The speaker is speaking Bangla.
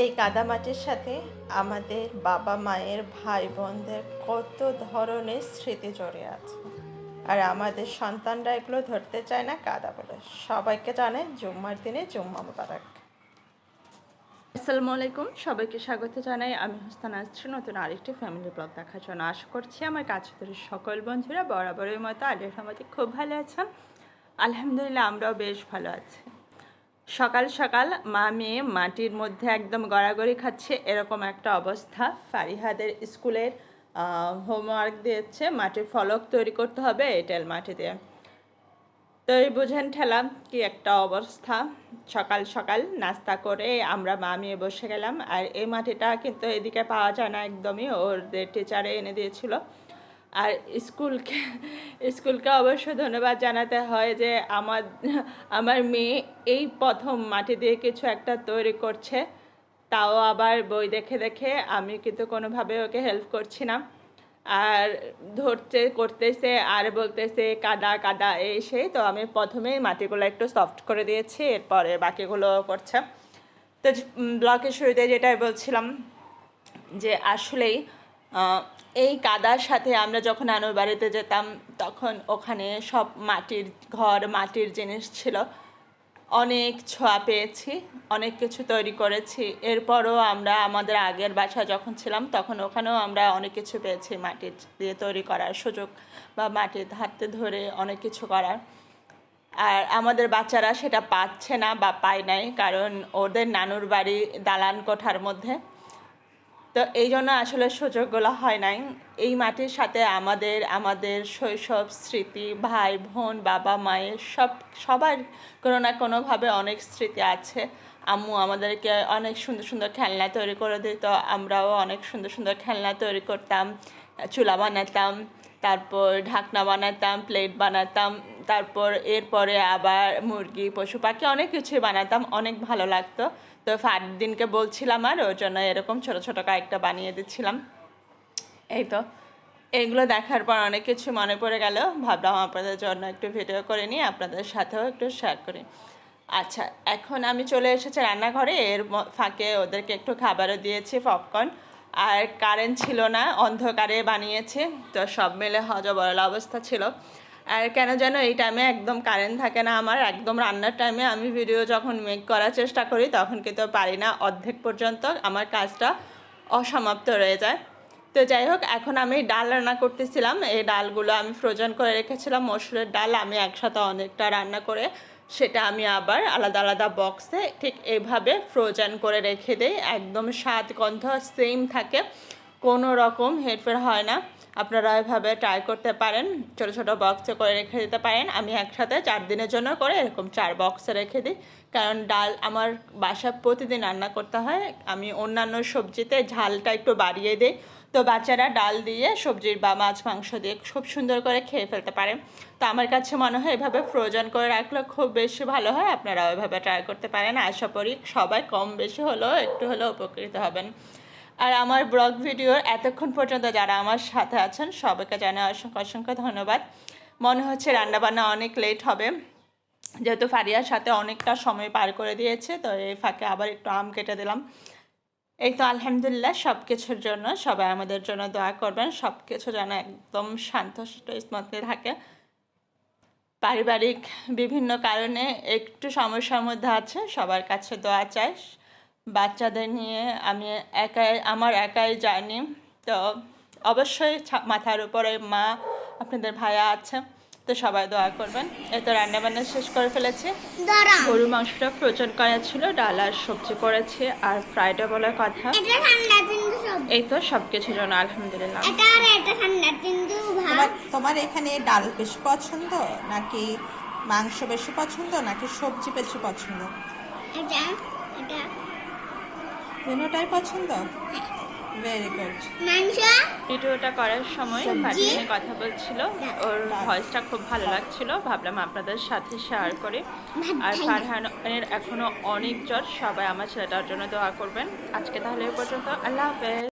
এই কাদামাটির সাথে আমাদের বাবা মায়ের ভাই বোনদের কত ধরনের স্মৃতি জড়িয়ে আছে। আর আমাদের সন্তানরা এগুলো ধরতে চায় না কাদা বলে। সবাইকে জানে জুম্মার দিনে জুম্মা মুবারক। আসসালামু আলাইকুম। সবাইকে স্বাগত জানাই। আমি হোস্তান আসছি নতুন আরেকটি ফ্যামিলি ব্লগ দেখার জন্য আশা করছি আমার কাছে ধরে সকল বন্ধুরা বরাবরের মতো আলিয়ার রহমতে খুব ভালো আছেন। আলহামদুলিল্লাহ, আমরাও বেশ ভালো আছি। সকাল সকাল মা মেয়ে মাটির মধ্যে একদম গড়াগড়ি খাচ্ছে, এরকম একটা অবস্থা। ফারিহাদের স্কুলের হোমওয়ার্ক দিয়েছে, মাটির ফলক তৈরি করতে হবে এঁটেল মাটি দিয়ে তো এই বুঝেন ঠেলাম কি একটা অবস্থা। সকাল সকাল নাস্তা করে আমরা মা মেয়ে বসে গেলাম, আর এই মাটিটা কিন্তু এদিকে পাওয়া যায় না একদমই ওদের টিচারে এনে দিয়েছিল। আর স্কুলকে স্কুলকে অবশ্য ধন্যবাদ জানাতে হয় যে আমার আমার মেয়ে এই প্রথম মাটি দিয়ে কিছু একটা তৈরি করছে। তাও আবার বই দেখে দেখে আমি কিন্তু কোনোভাবে ওকে হেল্প করছি না। আর ধরতে, করতেছে আর বলতেছে কাদা কাদা এই সেই। তো আমি প্রথমেই মাটিগুলো একটু সফট করে দিয়েছি, এরপরে বাকিগুলো করছে। তো ব্লকের শুরুতে যেটাই বলছিলাম যে আসলেই এই কাদার সাথে আমরা যখন নানুর বাড়িতে যেতাম, তখন ওখানে সব মাটির ঘর, মাটির জিনিস ছিল। অনেক ছোঁয়া পেয়েছি, অনেক কিছু তৈরি করেছি। এরপরও আমরা আমাদের আগের বাসা যখন ছিলাম, তখন ওখানেও আমরা অনেক কিছু পেয়েছি মাটির দিয়ে তৈরি করার সুযোগ বা মাটির হাতে ধরে অনেক কিছু করার। আর আমাদের বাচ্চারা সেটা পাচ্ছে না বা পায় নাই, কারণ ওদের নানুর বাড়ি দালান কোঠার মধ্যে। তো এই জন্য আসলে সুযোগগুলো হয় নাই। এই মাটির সাথে আমাদের আমাদের শৈশব স্মৃতি, ভাই, বোন, বাবা, মায়ের সব, সবার কোনো না কোনোভাবে অনেক স্মৃতি আছে। আম্মু আমাদেরকে অনেক সুন্দর সুন্দর খেলনা তৈরি করে দিত, আমরাও অনেক সুন্দর সুন্দর খেলনা তৈরি করতাম। চুলা বানাতাম, তারপর ঢাকনা বানাতাম, প্লেট বানাতাম তারপর এরপরে আবার মুরগি, পশু পাখি অনেক কিছুই বানাতাম, অনেক ভালো লাগতো। তো দিনকে বলছিলাম আর ওর জন্য এরকম ছোট ছোট কয়েকটা বানিয়ে দিচ্ছিলাম। এই তো। এগুলো দেখার পর অনেক কিছু মনে পড়ে গেল। ভাবলাম আপনাদের জন্য একটু ভিডিও করে নিয়ে আপনাদের সাথেও একটু শেয়ার করি। আচ্ছা এখন আমি চলে এসেছি রান্নাঘরে। এর ফাঁকে ওদেরকে একটু খাবারও দিয়েছি পপকর্ন আর কারেন্ট ছিল না, অন্ধকারে বানিয়েছে। তো সব মিলে হজবরল অবস্থা ছিল। আর কেন যেন এই টাইমে একদম কারেন্ট থাকে না আমার, একদম রান্নার টাইমে আমি ভিডিও যখন মেক করার চেষ্টা করি, তখন কিন্তু পারি না অর্ধেক পর্যন্ত আমার কাজটা অসমাপ্ত রয়ে যায়। তো যাই হোক, এখন আমি ডাল রান্না করতেছিলাম। এই ডালগুলো আমি ফ্রোজেন করে রেখেছিলাম, মসুরের ডাল আমি একসাথে অনেকটা রান্না করে সেটা আমি আবার আলাদা আলাদা বক্সে ঠিক এভাবে ফ্রোজেন করে রেখে দিই। একদম স্বাদ গন্ধ সেম থাকে, কোনো রকম হেরফের হয় না। আপনারা এভাবে ট্রাই করতে পারেন। ছোটো ছোটো বক্সে করে রেখে দিতে পারেন। আমি একসাথে চার দিনের জন্য করে এরকম চার বক্সে রেখে দিই। কারণ ডাল আমার বাসা প্রতিদিন রান্না করতে হয়। আমি অন্যান্য সবজিতে ঝালটা একটু বাড়িয়ে দিই। তো বাচ্চারা ডাল দিয়ে সবজির বা মাছ, মাংস দিয়ে খুব সুন্দর করে খেয়ে ফেলতে পারে। তো আমার কাছে মনে হয় এভাবে ফ্রোজেন করে রাখলে খুব বেশি ভালো হয়। আপনারাও এভাবে ট্রাই করতে পারেন। আশা করি সবাই কম বেশি হলেও একটু হলেও উপকৃত হবেন। আর আমার ব্লগ ভিডিওর এতক্ষণ পর্যন্ত যারা আমার সাথে আছেন, সবাইকে জানাই অসংখ্য অসংখ্য ধন্যবাদ। মনে হচ্ছে রান্নাবান্না অনেক লেট হবে। যেহেতু ফারিয়ার সাথে অনেকটা সময় পার করে দিয়েছে, তো এই ফাঁকে আবার একটু আম কেটে দিলাম। এই তো আলহামদুলিল্লাহ সব কিছুর জন্য সবাই আমাদের জন্য দোয়া করবেন। সব কিছু যেন একদম শান্ত স্মুথলি থাকে। পারিবারিক বিভিন্ন কারণে একটু সমস্যার মধ্যে আছে, সবার কাছে দোয়া চাই। বাচ্চাদের নিয়ে আমি একাই আমার একাই যাইনি। তো অবশ্যই মাথার উপরে মা আপনাদের ভাইয়া আছে তো সবাই দোয়া করবেন। এই তো রান্নাবান্না শেষ করে ফেলেছি। গরু মাংসটা ফ্রোজন করা ছিল ডাল আর সবজি করেছি আর ফ্রাইডে বলার কথা। এটা ঠান্ডা কিন্তু সব। এই তো সব কিছুর জন্য আলহামদুলিল্লাহ। এটা আর এটা ঠান্ডা কিন্তু ভাত তোমার তোমার এখানে ডাল বেশি পছন্দ নাকি মাংস বেশি পছন্দ নাকি সবজি বেশি পছন্দ? এটা এটা। দুটোটাই পছন্দ? ভেরি গুড ভিডিওটা করার সময়? ফারহানের কথা বলছিল। ওর ভয়েসটা খুব ভালো লাগছিল। ভাবলাম আপনাদের সাথে শেয়ার করে। আর ফারহানের এখনও অনেক জ্বর। সবাই আমার ছেলেটার জন্য দোয়া করবেন। আজকে তাহলে এ পর্যন্ত। আল্লাহ হাফেজ।